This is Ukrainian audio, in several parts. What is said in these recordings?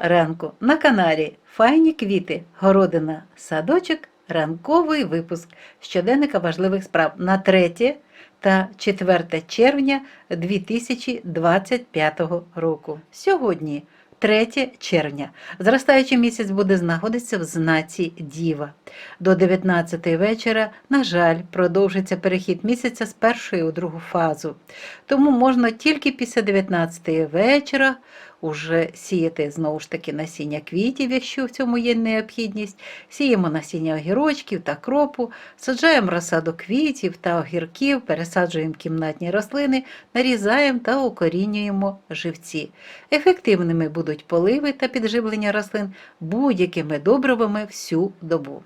ранку на каналі Файні квіти, городина, садочок, ранковий випуск щоденника важливих справ на 3 та 4 червня 2025 року. Сьогодні 3 червня. Зростаючий місяць буде знаходитися в знаці Діва. До 19 вечора, на жаль, продовжиться перехід місяця з першої у другу фазу. Тому можна тільки після 19 вечора уже сіяти знову ж таки насіння квітів, якщо в цьому є необхідність. Сіємо насіння огірочків та кропу, саджаємо розсаду квітів та огірків, пересаджуємо кімнатні рослини, нарізаємо та укорінюємо живці. Ефективними будуть поливи та підживлення рослин будь-якими добривами всю добу.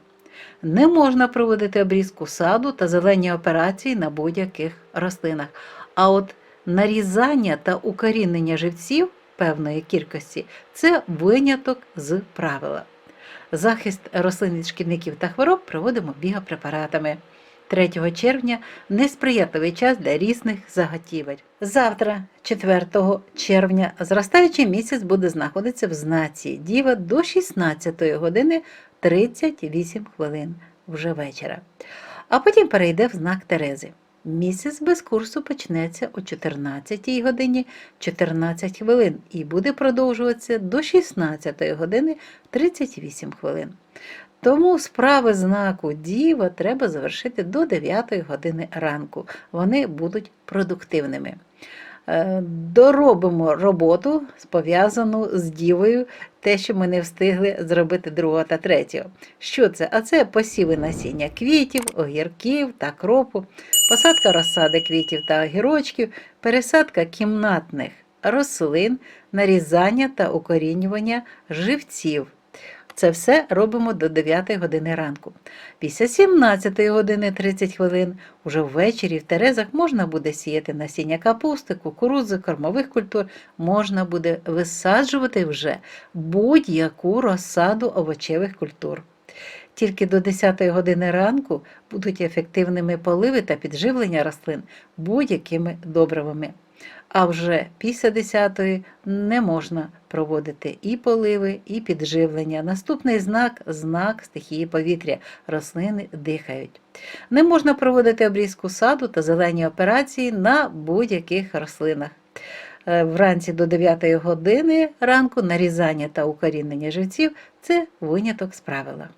Не можна проводити обрізку саду та зелені операції на будь-яких рослинах. А от нарізання та укорінення живців певної кількості це виняток з правила. Захист рослин від шкідників та хвороб проводимо біопрепаратами. 3 червня несприятливий час для різних заготівель. Завтра, 4 червня, зростаючий місяць буде знаходитися в знаці Діва до 16 години 38 хвилин вже вечора. А потім перейде в знак Терези. Місяць без курсу почнеться о 14 годині 14 хвилин і буде продовжуватися до 16 години 38 хвилин. Тому справи знаку Діва треба завершити до 9 години ранку. Вони будуть продуктивними. Е, Доробимо роботу, пов'язану з дівою, те, що ми не встигли зробити другого та третього. Що це? А це посіви насіння квітів, огірків та кропу, посадка розсади квітів та огірочків, пересадка кімнатних рослин, нарізання та укорінювання живців. Це все робимо до 9 години ранку. Після 17 години 30 хвилин уже ввечері в терезах можна буде сіяти насіння капусти, кукурудзи, кормових культур, можна буде висаджувати вже будь-яку розсаду овочевих культур. Тільки до 10 години ранку будуть ефективними поливи та підживлення рослин будь-якими добривами. А вже після 10 не можна проводити і поливи, і підживлення. Наступний знак знак стихії повітря. Рослини дихають. Не можна проводити обрізку саду та зелені операції на будь-яких рослинах. Е, Вранці до 9 години ранку нарізання та укорінення живців це виняток з правила.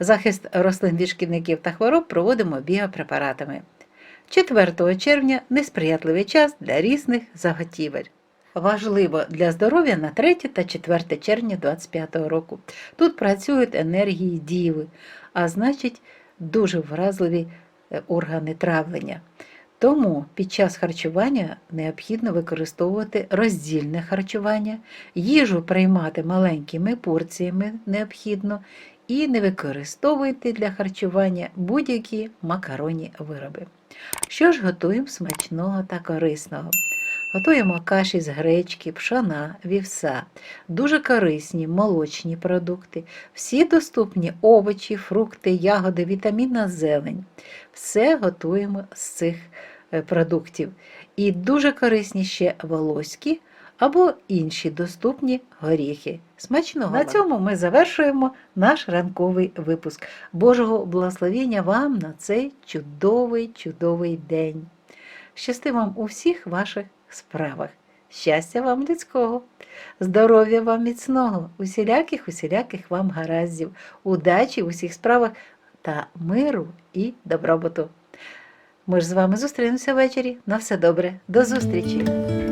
Захист рослин від шкідників та хвороб проводимо біопрепаратами. 4 червня несприятливий час для різних заготівель. Важливо для здоров'я на 3 та 4 червня 2025 року. Тут працюють енергії діви, а значить, дуже вразливі е, органи травлення. Тому під час харчування необхідно використовувати роздільне харчування, їжу приймати маленькими порціями необхідно і не використовуйте для харчування будь-які макаронні вироби. Що ж готуємо смачного та корисного? Готуємо каші з гречки, пшона, вівса, дуже корисні молочні продукти, всі доступні овочі, фрукти, ягоди, вітамінна зелень. Все готуємо з цих е, продуктів. І дуже корисні ще волоські або інші доступні горіхи. Смачного! На цьому ми завершуємо наш ранковий випуск. Божого благословення вам на цей чудовий, чудовий день. Щасти вам у всіх ваших справах. Щастя вам людського, здоров'я вам міцного, усіляких, усіляких вам гараздів, удачі в усіх справах та миру і добробуту. Ми ж з вами зустрінемося ввечері. На все добре. До зустрічі!